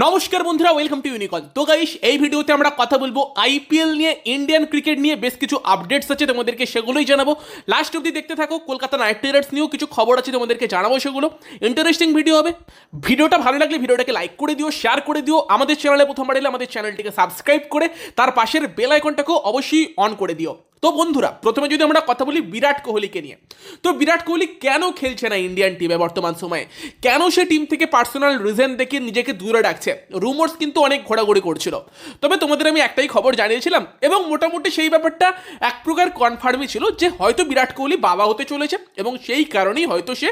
নমস্কার বন্ধুরা welcome to ইউনিকন তো গাইস এই ভিডিওতে আমরা কথা বলব আইপিএল নিয়ে ইন্ডিয়ান ক্রিকেট নিয়ে বেশ কিছু আপডেটস আছে তোমাদেরকে সেগুলোই জানাব। লাস্ট অব্দি দেখতে থাকো, কলকাতা নাইট রাইডার্স নিয়েও কিছু খবর আছে তোমাদেরকে জানাব সেগুলো। ইন্টারেস্টিং ভিডিও হবে। ভিডিওটা ভালো লাগলে ভিডিওটাকে লাইক করে দিও শেয়ার করে দিও। আমাদের চ্যানেলে প্রথমবার এলে আমাদের চ্যানেলটিকে সাবস্ক্রাইব করে, তার পাশের বেল আইকনটাকেও অবশ্যই অন করে দিও। তো বন্ধুরা, প্রথমে যদি আমরা কথা বলি বিরাট কোহলিকে নিয়ে। তো বিরাট কোহলি কেন খেলছে না ইন্ডিয়ান টিমে বর্তমান সময়ে? কেন সে টিম থেকে পার্সোনাল রিজন দেখে নিজেকে দূরে রাখছে? রুমোর্স কিন্তু অনেক ঘোরাঘুরি করছিল। তবে তোমাদের আমি একটাই খবর জানিয়েছিলাম এবং মোটামুটি সেই ব্যাপারটা এক প্রকার কনফার্মই ছিল যে হয়তো বিরাট কোহলি বাবা হতে চলেছে এবং সেই কারণেই হয়তো সে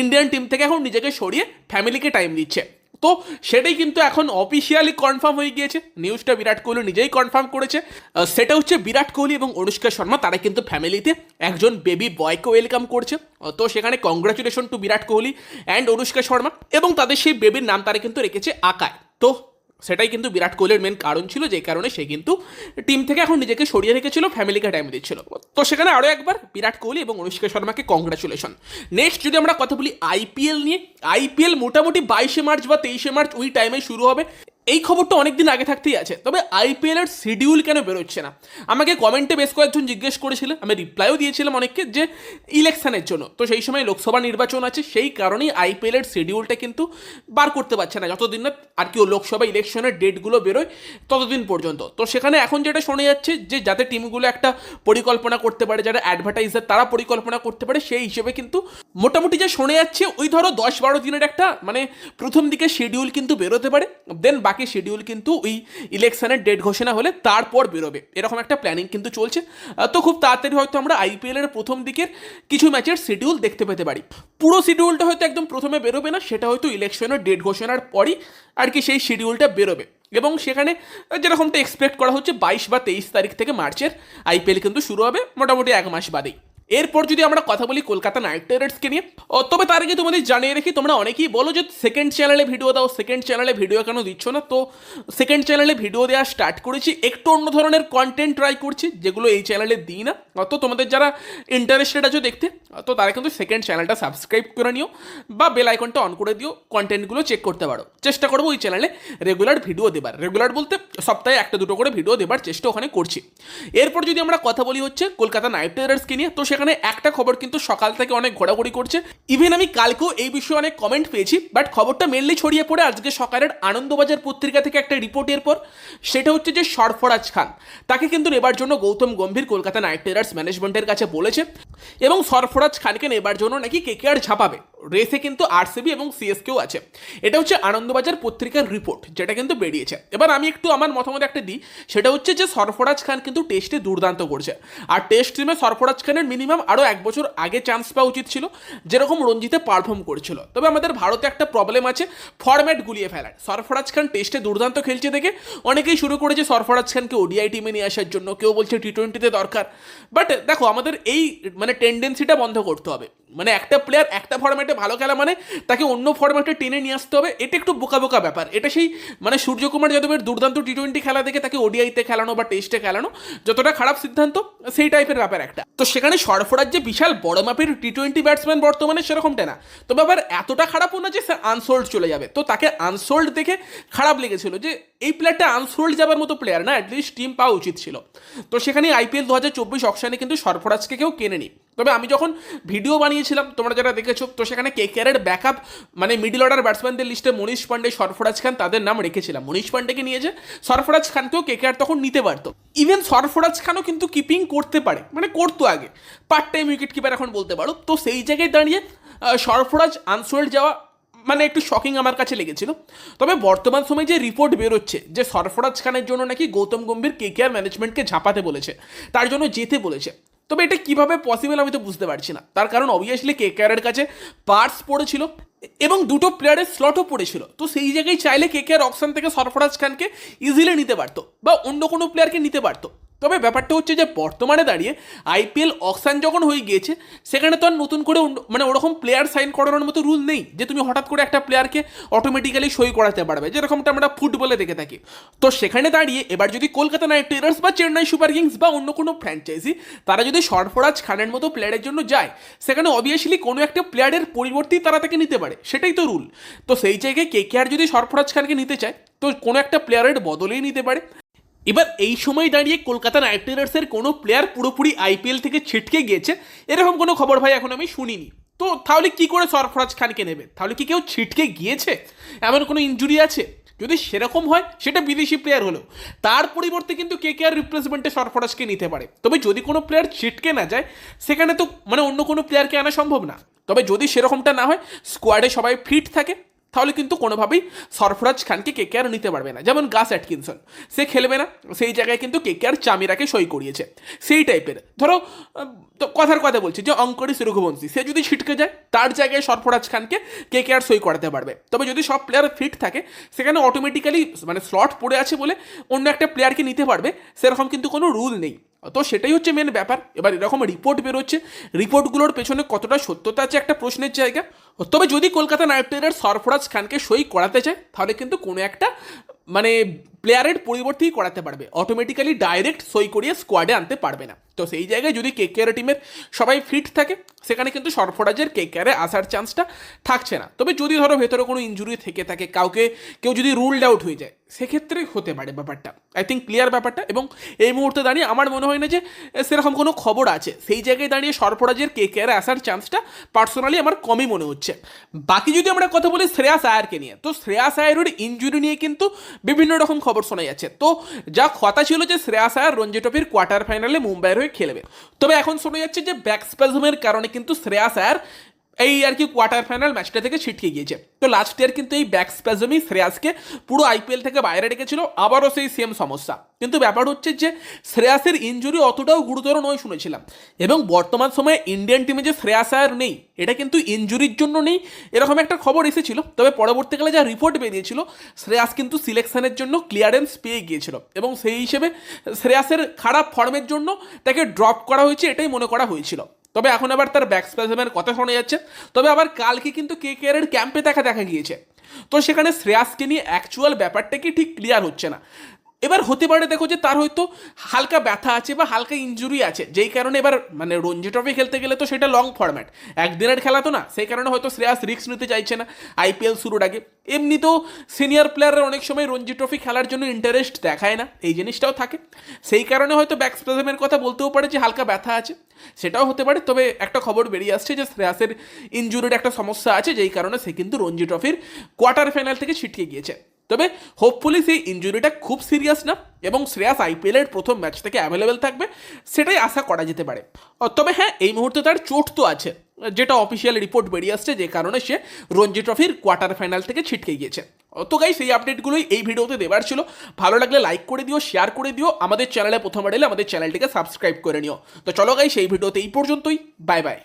ইন্ডিয়ান টিম থেকে এখন নিজেকে সরিয়ে ফ্যামিলিকে টাইম দিচ্ছে। তো সেটাই কিন্তু এখন অফিসিয়ালি কনফার্ম হয়ে গিয়েছে। নিউজটা বিরাট কোহলি নিজেই কনফার্ম করেছে। সেটা হচ্ছে বিরাট কোহলি এবং অনুষ্কা শর্মা, তারা কিন্তু ফ্যামিলিতে একজন বেবি বয়কে ওয়েলকাম করছে। তো সেখানে congratulation to Virat Kohli and Anushka Sharma এবং তাদের সেই বেবির নাম তারা কিন্তু রেখেছে আকায়। তো সেটাই কিন্তু বিরাট কোহলির মেন কারণ ছিল, যে কারণে সে কিন্তু টিম থেকে এখন নিজেকে সরিয়ে রেখেছিল ফ্যামিলিকে টাইম দিচ্ছিল। তো সেখানে আরও একবার বিরাট কোহলি এবং অনুষ্কা শর্মাকে কংগ্রাচুলেশন নেক্সট যদি আমরা কথা বলি আইপিএল নিয়ে আইপিএল মোটামুটি বাইশে মার্চ বা তেইশে মার্চ ওই টাইমে শুরু হবে। এই খবরটা অনেকদিন আগে থাকতেই আছে। তবে আইপিএল এর শিডিউল কেন বেরোচ্ছে না? আমাকে কমেন্টে বেশ কয়েকজন জিজ্ঞেস করেছিলেন আমি রিপ্লাইও দিয়েছিলাম অনেককে যে ইলেকশনের জন্য। তো সেই সময় লোকসভা নির্বাচন আছে, সেই কারণেই আইপিএল এর শিডিউলটা কিন্তু বার করতে পারছে না। যতদিন না আর কি লোকসভা ইলেকশনের ডেটগুলো বেরোয়, ততদিন পর্যন্ত। তো সেখানে এখন যেটা শোনা যাচ্ছে যে যাতে টিমগুলো একটা পরিকল্পনা করতে পারে, যারা অ্যাডভার্টাইজার তারা পরিকল্পনা করতে পারে, সেই হিসেবে কিন্তু মোটামুটি যে শোনা যাচ্ছে, ওই ধরো দশ বারো দিনের একটা মানে প্রথম দিকে শিডিউল কিন্তু বেরোতে পারে। দেন বাকি শিডিউল কিন্তু ওই ইলেকশনের ডেট ঘোষণা হলে তারপর বেরোবে। এরকম একটা প্ল্যানিং কিন্তু চলছে। তো খুব তাড়াতাড়ি হয়তো আমরা আইপিএলের প্রথম দিকের কিছু ম্যাচের শিডিউল দেখতে পেতে পারি। পুরো শিডিউলটা হয়তো একদম প্রথমে বেরোবে না, সেটা হয়তো ইলেকশনের ডেট ঘোষণার পরই আর কি সেই শিডিউলটা বেরোবে। এবং সেখানে যেরকমটা এক্সপেক্ট করা হচ্ছে, বাইশ বা তেইশ তারিখ থেকে মার্চের আইপিএল কিন্তু শুরু হবে, মোটামুটি এক মাস বাদেই। এরপর যদি আমরা কথা বলি কলকাতা নাইট রাইডার্সকে নিয়ে তবে তার আগে তোমাদের জানিয়ে রাখি, তোমরা অনেকেই বলো যে সেকেন্ড চ্যানেলে ভিডিও দাও সেকেন্ড চ্যানেলে ভিডিও কেন দিচ্ছ না? তো সেকেন্ড চ্যানেলে ভিডিও দেওয়া স্টার্ট করেছি, একটু অন্য ধরনের কন্টেন্ট ট্রাই করছি, যেগুলো এই চ্যানেলে দিই না। তো তোমাদের যারা ইন্টারেস্টেড আছো দেখতে, তো তারা কিন্তু সেকেন্ড চ্যানেলটা সাবস্ক্রাইব করে নিও বা বেল আইকনটা অন করে দিও কন্টেন্টগুলো চেক করতে পারো। চেষ্টা করব ওই চ্যানেলে রেগুলার ভিডিও দেবার। রেগুলার বলতে সপ্তাহে একটা দুটো করে ভিডিও দেবার চেষ্টা ওখানে করছি। এরপর যদি আমরা কথা বলি হচ্ছে কলকাতা নাইট রাইডার্সকে নিয়ে, তো সেখানে একটা খবর কিন্তু সকাল থেকে অনেক ঘোরাঘুরি করছে। ইভেন আমি কালকেও এই বিষয়ে অনেক কমেন্ট পেয়েছি বাট খবরটা মেনলি ছড়িয়ে পড়ে আজকে সকালের আনন্দবাজার পত্রিকা থেকে একটা রিপোর্টের পর। সেটা হচ্ছে যে সরফরাজ খান, তাকে কিন্তু নেবার জন্য গৌতম গম্ভীর কলকাতা নাইট রাইডার্স ম্যানেজমেন্টের কাছে বলেছে। এবং সরফরাজ খানকে নেবার জন্য নাকি কেকেআর ঝাঁপাবে রেসে কিন্তু আরসিবি এবং সিএসকেও আছে। এটা হচ্ছে আনন্দবাজার পত্রিকার রিপোর্ট, যেটা কিন্তু বেরিয়েছে। এবার আমি একটু আমার মতামত একটা দিই, সেটা হচ্ছে যে সরফরাজ খান কিন্তু টেস্টে দুর্দান্ত করছে। আর টেস্ট টিমে সরফরাজ খানের মিনিমাম আরও এক বছর আগে চান্স পাওয়া উচিত ছিল, যেরকম রঞ্জিতে পারফর্ম করেছিল। তবে আমাদের ভারতে একটা প্রবলেম আছে, ফরম্যাট গুলিয়ে ফেলার। সরফরাজ খান টেস্টে দুর্দান্ত খেলছে দেখে অনেকেই শুরু করেছে সরফরাজ খানকে ওডিআই টিমে নিয়ে আসার জন্য, কেউ বলছে টি টোয়েন্টিতে দরকার। বাট দেখো, আমাদের এই মানে টেন্ডেন্সিটা বন্ধ করতে হবে। মানে একটা প্লেয়ার একটা ফরম্যাটে ভালো খেলা মানে তাকে অন্য ফরম্যাটে টেনে নিয়ে আসতে হবে। এটা একটু বোকা বোকা ব্যাপার। এটা সেই মানে সূর্যকুমার যাদবের দুর্দান্ত টি টোয়েন্টি খেলা দেখে তাকে ওডিআইতে খেলানো বা টেস্টে খেলানো যতটা খারাপ সিদ্ধান্ত সেই টাইপের ব্যাপার একটা। তো সেখানে সরফরাজ যে বিশাল বড় মাপের টি টোয়েন্টি ব্যাটসম্যান বর্তমানে সেরকমটা না তবে আবার এতটা খারাপও না যে সে আনসোল্ড চলে যাবে। তো তাকে আনসোল্ড দেখে খারাপ লেগেছিল যে এই প্লেয়ারটা আনসোল্ড যাবার মতো প্লেয়ার না অ্যাটলিস্ট টিম পাওয়া উচিত ছিল। তো সেখানে আইপিএল দু হাজার চব্বিশ অকশানে কিন্তু সরফরাজকে কেউ কেনেনি। তবে আমি যখন ভিডিও বানিয়েছিলাম, তোমরা যারা দেখেছ, তো সেখানে কেকেআরের ব্যাকআপ মানে মিডল অর্ডার ব্যাটসম্যানদের লিস্টে মনীষ পান্ডে, সরফরাজ খান তাদের নাম রেখেছিলাম। মনীষ পান্ডেকে নিয়ে যে সরফরাজ খানকেও কেকেআর তখন নিতে পারতো। ইভেন সরফরাজ খানও কিন্তু কিপিং করতে পারে মানে করতো আগে। পার্ট টাইম উইকেট কিপার এখন বলতে পারো। তো সেই জায়গায় দাঁড়িয়ে সরফরাজ, আনসোল্ড যাওয়া মানে একটু শকিং আমার কাছে লেগেছিল। তবে বর্তমান সময়ে যে রিপোর্ট বেরোচ্ছে, যে সরফরাজ খানের জন্য নাকি গৌতম গম্ভীর কেকেআর ম্যানেজমেন্টকে ঝাঁপাতে বলেছে, তার জন্য যেতে বলেছে তবে এটা কীভাবে পসিবল আমি তো বুঝতে পারছি না। তার কারণ অবভিয়াসলি কে কেয়ারের কাছে পার্টস পড়েছিল এবং দুটো প্লেয়ারের স্লটও পড়েছিল। তো সেই জায়গায় চাইলে কে কেয়ার অপশন থেকে সরফরাজ খানকে ইজিলি নিতে পারতো বা অন্য কোনো প্লেয়ারকে নিতে পারতো। তবে ব্যাপারটা হচ্ছে যে বর্তমানে দাঁড়িয়ে আইপিএল অকশান যখন হয়ে গিয়েছে, সেখানে তো আর নতুন করে মানে ওরকম প্লেয়ার সাইন করানোর মতো রুল নেই যে তুমি হঠাৎ করে একটা প্লেয়ারকে অটোমেটিক্যালি সই করাতে পারবে, যেরকমটা আমরা ফুটবলে দেখে থাকি। তো সেখানে দাঁড়িয়ে এবার যদি কলকাতা নাইট রাইডার্স বা চেন্নাই সুপার কিংস বা অন্য কোনো ফ্র্যাঞ্চাইজি তারা যদি সরফরাজ খানের মতো প্লেয়ারের জন্য যায়, সেখানে অবভিয়াসলি কোনো একটা প্লেয়ারের পরিবর্তেই তারা তাকে নিতে পারে, সেটাই তো রুল তো সেই জায়গায় কে কে আর যদি সরফরাজ খানকে নিতে চায়, তো কোনো একটা প্লেয়ারের বদলেই নিতে পারে। এবার এই সময় দাঁড়িয়ে কলকাতা নাইট রাইডার্সের কোনো প্লেয়ার পুরোপুরি আইপিএল থেকে ছিটকে গিয়েছে, এরকম কোনো খবর ভাই এখন আমি শুনিনি। তো তাহলে কি করে সরফরাজ খানকে নেবে? তাহলে কি কেউ ছিটকে গিয়েছে? এমন কোনো ইনজুরি আছে? যদি সেরকম হয়, সেটা বিদেশি প্লেয়ার হলো। তার পরিবর্তে কিন্তু কে কে আর রিপ্লেসমেন্টে সরফরাজকে নিতে পারে। তবে যদি কোনো প্লেয়ার ছিটকে না যায়, সেখানে তো মানে অন্য কোনো প্লেয়ারকে আনা সম্ভব না। তবে যদি সেরকমটা না হয় স্কোয়াডে সবাই ফিট থাকে। তাহলে কিন্তু কোনোভাবেই সরফরাজ খানকে কে কে আর নিতে পারবে না। যেমন গাস অ্যাটকিনসন, সে খেলবে না, সেই জায়গায় কিন্তু কে কে আর চামিরাকে সই করিয়েছে। সেই টাইপের। ধরো তো কথার কথা বলছি যে অঙ্করিস রঘুবংশী, সে যদি ছিটকে যায়, তার জায়গায় সরফরাজ খানকে কে কে আর সই করাতে পারবে। তবে যদি সব প্লেয়ার ফিট থাকে, সেখানে অটোমেটিক্যালি মানে স্লট পড়ে আছে বলে অন্য একটা প্লেয়ারকে নিতে পারবে, সেরকম কিন্তু কোনো রুল নেই। তো সেটাই হচ্ছে মেন ব্যাপার। এবার এরকম রিপোর্ট বেরোচ্ছে। রিপোর্টগুলোর পেছনে কতটা সত্যতা আছে একটা প্রশ্নের জায়গা। তবে যদি কলকাতা নাইট রাইডার্স সরফরাজ খানকে সই করাতে চায়, তাহলে কিন্তু কোনো একটা মানে প্লেয়ারের পরিবর্তেই করাতে পারবে। অটোমেটিক্যালি ডাইরেক্ট সই করিয়ে স্কোয়াডে আনতে পারবে না। তো সেই জায়গায় যদি কে কেয়ার টিমের সবাই ফিট থাকে, সেখানে কিন্তু সরফরাজের কে কেয়ারে আসার চান্সটা থাকছে না। তবে যদি ধরো ভেতরে কোনো ইঞ্জুরি থেকে থাকে, কাউকে কেউ যদি রুলড আউট হয়ে যায়, সেক্ষেত্রে হতে পারে ব্যাপারটা। আই থিঙ্ক ক্লিয়ার ব্যাপারটা। এবং এই মুহূর্তে দাঁড়িয়ে আমার মনে হয় না যে, সেরকম কোনো খবর আছে। সেই জায়গায় দাঁড়িয়ে সরফরাজের কে কেয়ারে আসার চান্সটা পার্সোনালি আমার কমই মনে হচ্ছে। বাকি যদি আমরা কথা বলি শ্রেয়াস আয়ারকে নিয়ে, তো শ্রেয়াস আয়ারের ইঞ্জুরি নিয়ে কিন্তু বিভিন্ন রকম খবর শোনা যাচ্ছে। তো যা কথা ছিল যে শ্রেয়াস আয়ার রঞ্জি ট্রফির কোয়ার্টার ফাইনালে মুম্বাইয়ের হয়ে খেলবে। তবে এখন শোনা যাচ্ছে যে ব্যাক স্প্যাজমের কারণে কিন্তু শ্রেয়াস আয়ার এই আর কি কোয়ার্টার ফাইনাল ম্যাচটা থেকে ছিটকে গিয়েছে। তো লাস্ট ইয়ার কিন্তু এই ব্যাক স্প্যাজমই শ্রেয়াসকে পুরো আইপিএল থেকে বাইরে রেখেছিল, আবারও সেই সেম সমস্যা। কিন্তু ব্যাপার হচ্ছে যে শ্রেয়াসের ইঞ্জুরি অতটাও গুরুতর নয় শুনেছিলাম। এবং বর্তমান সময়ে ইন্ডিয়ান টিমে যে শ্রেয়াস আয়ার নেই, এটা কিন্তু ইঞ্জুরির জন্য নেই, এরকম একটা খবর এসেছিল। তবে পরবর্তীকালে যা রিপোর্ট বেরিয়েছিল, শ্রেয়াস কিন্তু সিলেকশনের জন্য ক্লিয়ারেন্স পেয়ে গিয়েছিল। এবং সেই হিসেবে শ্রেয়াসের খারাপ ফর্মের জন্য তাকে ড্রপ করা হয়েছে, এটাই মনে করা হয়েছিল। তবে এখন আবার তার ব্যাক স্প্যাজমের কথা শোনা যাচ্ছে। তবে আবার কালকে কিন্তু কে কে ক্যাম্পে দেখা দেখা গিয়েছে। তো সেখানে শ্রেয়াসকে নিয়ে অ্যাকচুয়াল ব্যাপারটা কি ঠিক ক্লিয়ার হচ্ছে না। এবার হতে পারে, দেখো যে তার হয়তো হালকা ব্যথা আছে বা হালকা ইঞ্জুরি আছে। যেই কারণে এবার মানে রঞ্জি ট্রফি খেলতে গেলে তো সেটা লং ফরম্যাট একদিনের খেলা তো না, সেই কারণে হয়তো শ্রেয়াস রিস্ক নিতে চাইছে না। আইপিএল শুরুর আগে। এমনিতেও সিনিয়র প্লেয়াররা অনেক সময় রঞ্জি ট্রফি খেলার জন্য ইন্টারেস্ট দেখায় না, এই জিনিসটাও থাকে। সেই কারণে হয়তো ব্যাক স্প্যাজমের কথা বলতেও পারে যে হালকা ব্যথা আছে। সেটাও হতে পারে, তবে একটা খবর বেরিয়ে আসছে যে শ্রেয়াসের ইঞ্জুরির একটা সমস্যা আছে, যেই কারণে সে কিন্তু রঞ্জি ট্রফির কোয়ার্টার ফাইনাল থেকে ছিটকে গিয়েছে। তবে হোপফুলি সেই ইঞ্জুরিটা খুব সিরিয়াস না এবং শ্রেয়াস আইপিএলের প্রথম ম্যাচ থেকে অ্যাভেলেবেল থাকবে, সেটাই আশা করা যেতে পারে। তবে হ্যাঁ এই মুহূর্তে তার চোট তো আছে, যেটা অফিসিয়াল রিপোর্ট বেরিয়ে আসছে, যে কারণে সে রঞ্জি ট্রফির কোয়ার্টার ফাইনাল থেকে ছিটকে গিয়েছে। তো গাই সেই আপডেটগুলোই এই ভিডিওতে দেবার ছিল। ভালো লাগলে লাইক করে দিও শেয়ার করে দিও, আমাদের চ্যানেলে প্রথমবার এলে আমাদের চ্যানেলটিকে সাবস্ক্রাইব করে নিও। তো চলো গাই সেই ভিডিওতে এই পর্যন্তই বাই বাই